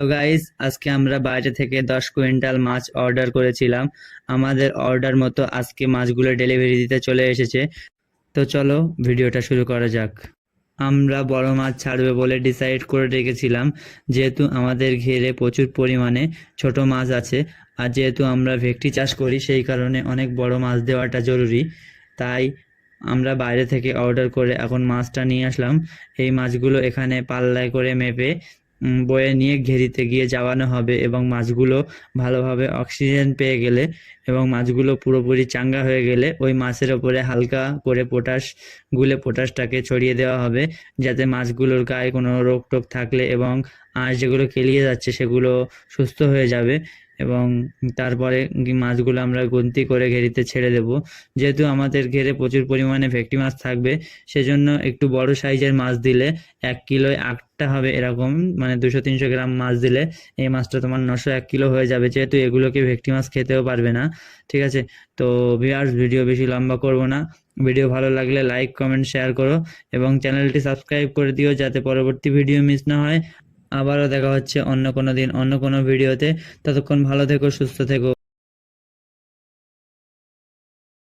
তো গাইস আজকে আমরা বাইরে থেকে দশ কুইন্টাল মাছ অর্ডার করেছিলাম। আমাদের অর্ডার মতো আজকে মাছগুলো ডেলিভারি দিতে চলে এসেছে। তো চলো ভিডিওটা শুরু করা যাক। আমরা বড় মাছ ছাড়বে বলে ডিসাইড করে রেখেছিলাম। যেহেতু আমাদের ঘেরে প্রচুর পরিমাণে ছোট মাছ আছে, আর যেহেতু আমরা ভেকটি চাষ করি, সেই কারণে অনেক বড় মাছ দেওয়াটা জরুরি। তাই আমরা বাইরে থেকে অর্ডার করে এখন মাছটা নিয়ে আসলাম। এই মাছগুলো এখানে পাল্লায় করে মেপে বয়ে নিয়ে ঘেরিতে গিয়ে যাওয়ানো হবে এবং মাছগুলো ভালোভাবে অক্সিজেন পেয়ে গেলে এবং মাছগুলো পুরোপুরি চাঙ্গা হয়ে গেলে ওই মাছের ওপরে হালকা করে পটাশ, গুলে পটাশটাকে ছড়িয়ে দেওয়া হবে যাতে মাছগুলোর গায়ে কোনো রোগ টোগ থাকলে এবং আঁশ যেগুলো কেলিয়ে যাচ্ছে সেগুলো সুস্থ হয়ে যাবে এবং তারপরে মাছগুলো আমরা গুনতি করে ঘেরিতে ছেড়ে দেব। যেহেতু আমাদের ঘেরে প্রচুর পরিমাণে ভেটকি মাছ থাকবে, সেজন্য একটু বড় সাইজের মাছ দিলে এক কিলোয় আটটা হবে এরকম মানে দুশো, তিনশো গ্রাম মাছ দিলে এই মাছটা তোমার নশো এক কিলো হয়ে যাবে, যেহেতু এগুলোকে ভেটকি মাছ খেতেও পারবে না, ঠিক আছে? তো ভিউয়ার্স ভিডিও বেশি লম্বা করব না ভিডিও ভালো লাগলে লাইক কমেন্ট শেয়ার করো এবং চ্যানেলটি সাবস্ক্রাইব করে দিও যাতে পরবর্তী ভিডিও মিস না হয়। আবারও দেখা হচ্ছে অন্য কোনো দিন, অন্য কোনো ভিডিওতে ততক্ষণ ভালো থেকো, সুস্থ থেকো।